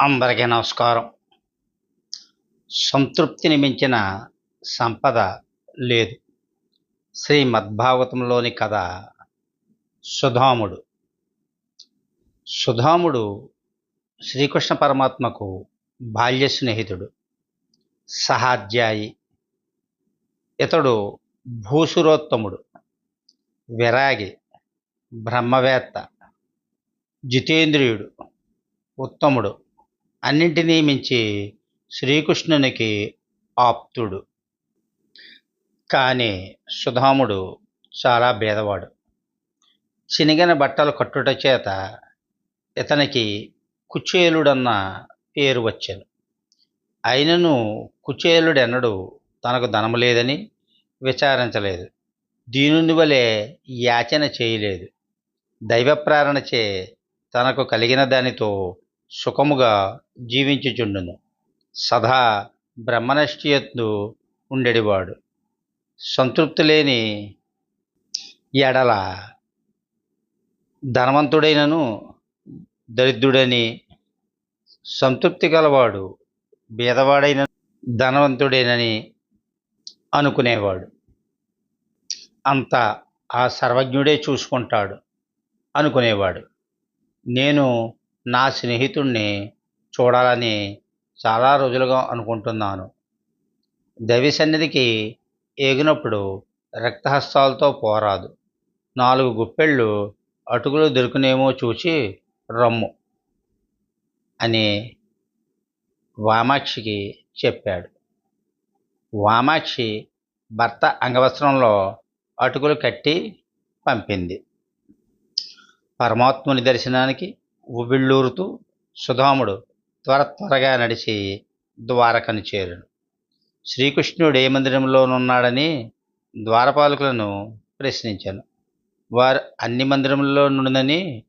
అందరికీ నమస్కారం. సంతృప్తిని మించిన సంపద లేదు. శ్రీమద్భాగవతంలోని కథ సుధాముడు. సుధాముడు శ్రీకృష్ణ పరమాత్మకు బాల్య స్నేహితుడు సహాధ్యాయి. ఇతడు భూసురోత్తముడు విరాగి బ్రహ్మవేత్త జితేంద్రియుడు ఉత్తముడు. అన్నింటినీ మించి శ్రీకృష్ణునికి ఆప్తుడు. కానీ సుధాముడు చాలా భేదవాడు. చినిగిన బట్టలు కట్టుట చేత ఇతనికి కుచేలుడన్న పేరు వచ్చాను. అయినను కుచేలుడెన్నడు తనకు ధనము లేదని విచారించలేదు. దీనుని వలె యాచన చేయలేదు. దైవ ప్రేరణచే తనకు కలిగిన దానితో సుఖముగా జీవించుచుండును. సదా బ్రహ్మనిష్ఠయత్తు ఉండేవాడు సంతృప్తి లేని ఎడల ధనవంతుడైనను దరిద్రుడని సంతృప్తి గలవాడు బీదవాడైన ధనవంతుడేనని అనుకునేవాడు. అంత ఆ సర్వజ్ఞుడే చూసుకుంటాడు అనుకునేవాడు. నేను నా స్నేహితుణ్ణి చూడాలని చాలా రోజులుగా అనుకుంటున్నాను. దవి సన్నిధికి ఏగినప్పుడు రక్తహస్తాలతో పోరాదు. నాలుగు గుప్పెళ్ళు అటుకులు దొరికినేమో చూచి రమ్ము అని వామాక్షికి చెప్పాడు. వామాక్షి భర్త అంగవస్త్రంలో అటుకులు కట్టి పంపింది. పరమాత్ముని దర్శనానికి ఉబిళ్ళూరుతూ సుధాముడు త్వర త్వరగా నడిచి ద్వారకను చేరును. శ్రీకృష్ణుడు ఏ మందిరంలోనున్నాడని ద్వారపాలకులను ప్రశ్నించాను. వారు అన్ని మందిరంలో నుండని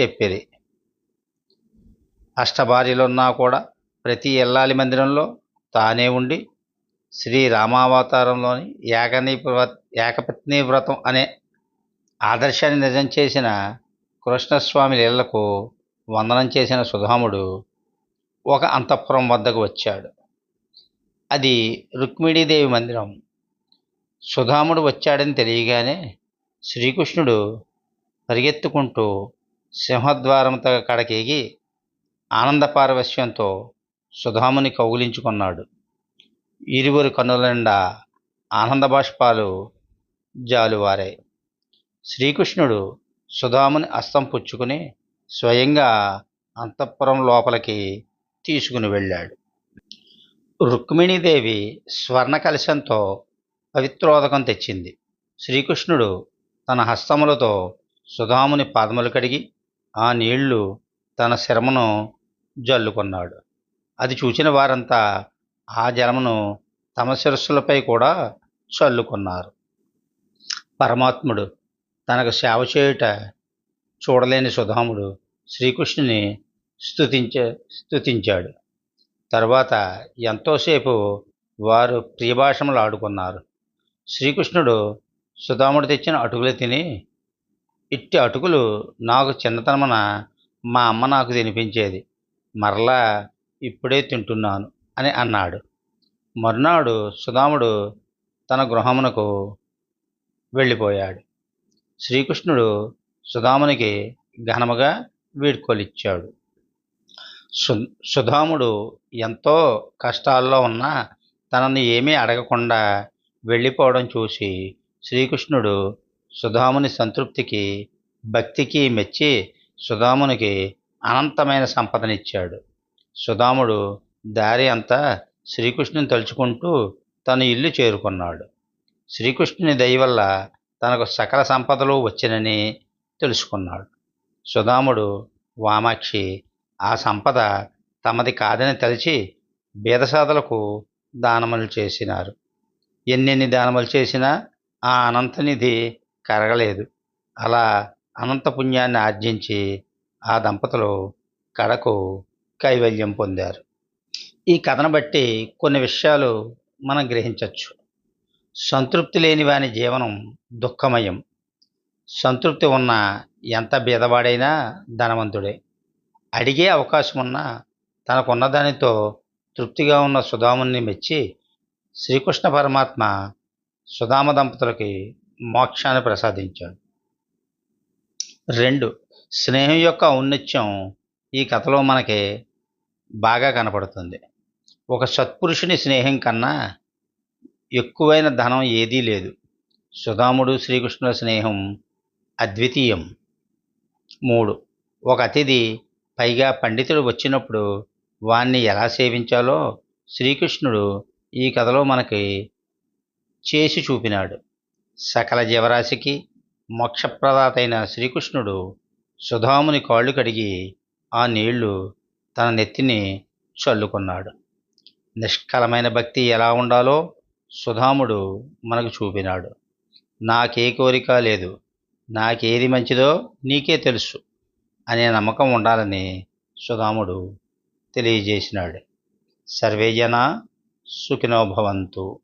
చెప్పిరి. అష్టభార్యలున్నా కూడా ప్రతి ఎల్లాలి మందిరంలో తానే ఉండి శ్రీ రామావతారంలోని ఏకనీ ఏకపత్ని వ్రతం అనే ఆదర్శాన్ని నిజం చేసిన కృష్ణస్వామి లీలకు వందనం చేసిన సుధాముడు ఒక అంతఃపురం వద్దకు వచ్చాడు. అది రుక్మిణీదేవి మందిరం. సుధాముడు వచ్చాడని తెలియగానే శ్రీకృష్ణుడు పరిగెత్తుకుంటూ సింహద్వారం కడకేగి ఆనంద పారవశ్యంతో సుధాముని కౌగులించుకున్నాడు. ఇరువురు కన్నుల నిండా ఆనంద బాష్పాలు జాలువారాయి. శ్రీకృష్ణుడు సుధాముని అస్తం పుచ్చుకుని స్వయంగా అంతఃపురం లోపలికి తీసుకుని వెళ్ళాడు. రుక్మిణీదేవి స్వర్ణ కలశంతో పవిత్రోదకం తెచ్చింది. శ్రీకృష్ణుడు తన హస్తములతో సుధాముని పాదములు కడిగి ఆ నీళ్ళు తన శరమును జల్లుకున్నాడు. అది చూసిన వారంతా ఆ జలమును తమ శిరస్సులపై కూడా చల్లుకున్నారు. పరమాత్ముడు తనకు సేవ చేయుట చూడలేని సుధాముడు శ్రీకృష్ణుని స్థుతించ స్థుతించాడు తర్వాత ఎంతోసేపు వారు ప్రియభాషములు ఆడుకున్నారు. శ్రీకృష్ణుడు సుధాముడు తెచ్చిన అటుకులు తిని ఇట్టి అటుకులు నాకు చిన్నతనమున మా అమ్మ నాకు తినిపించేది. మరలా ఇప్పుడే తింటున్నాను అని అన్నాడు. మరునాడు సుధాముడు తన గృహమునకు వెళ్ళిపోయాడు. శ్రీకృష్ణుడు సుధామునికి ఘనముగా వీడ్కోలిచ్చాడు. సు సుధాముడు ఎంతో కష్టాల్లో ఉన్నా తనని ఏమీ అడగకుండా వెళ్ళిపోవడం చూసి శ్రీకృష్ణుడు సుధాముని సంతృప్తికి భక్తికి మెచ్చి సుధామునికి అనంతమైన సంపదనిచ్చాడు. సుధాముడు దారి అంతా శ్రీకృష్ణుని తలుచుకుంటూ తన ఇల్లు చేరుకున్నాడు. శ్రీకృష్ణుని దయ వల్ల తనకు సకల సంపదలు వచ్చినని తెలుసుకున్నాడు. సుధాముడు వామాక్షి ఆ సంపద తమది కాదని తలిచి బీదసాదలకు దానములు చేసినారు. ఎన్నెన్ని దానములు చేసినా ఆ అనంతనిధి కరగలేదు. అలా అనంత పుణ్యాన్ని ఆర్జించి ఆ దంపతులు కడకు కైవల్యం పొందారు. ఈ కథను బట్టి కొన్ని విషయాలు మనం గ్రహించవచ్చు సంతృప్తి లేని వాని జీవనం దుఃఖమయం. సంతృప్తి ఉన్న ఎంత బీదవాడైనా ధనవంతుడే. అడిగే అవకాశం ఉన్న తనకున్న దానితో తృప్తిగా ఉన్న సుధాముని మెచ్చి శ్రీకృష్ణ పరమాత్మ సుధామ దంపతులకి మోక్షాన్ని ప్రసాదించాడు. రెండు స్నేహం యొక్క ఔన్నత్యం ఈ కథలో మనకి బాగా కనపడుతుంది. ఒక సత్పురుషుని స్నేహం కన్నా ఎక్కువైన ధనం ఏదీ లేదు. సుధాముడు శ్రీకృష్ణుల స్నేహం అద్వితీయం. మూడు. ఒక అతిథి పైగా పండితుడు వచ్చినప్పుడు వాణ్ణి ఎలా సేవించాలో శ్రీకృష్ణుడు ఈ కథలో మనకి చేసి చూపినాడు. సకల జీవరాశికి మోక్షప్రదాతైన శ్రీకృష్ణుడు సుధాముని కాళ్ళు కడిగి ఆ నీళ్ళు తన నెత్తిని చల్లుకున్నాడు. నిష్కలమైన భక్తి ఎలా ఉండాలో సుధాముడు మనకు చూపినాడు. నాకే కోరిక లేదు. నాకేది మంచిదో నీకే తెలుసు అనే నమ్మకం ఉండాలని సుధాముడు తెలియజేసినాడు. సర్వేజన సుఖినోభవంతు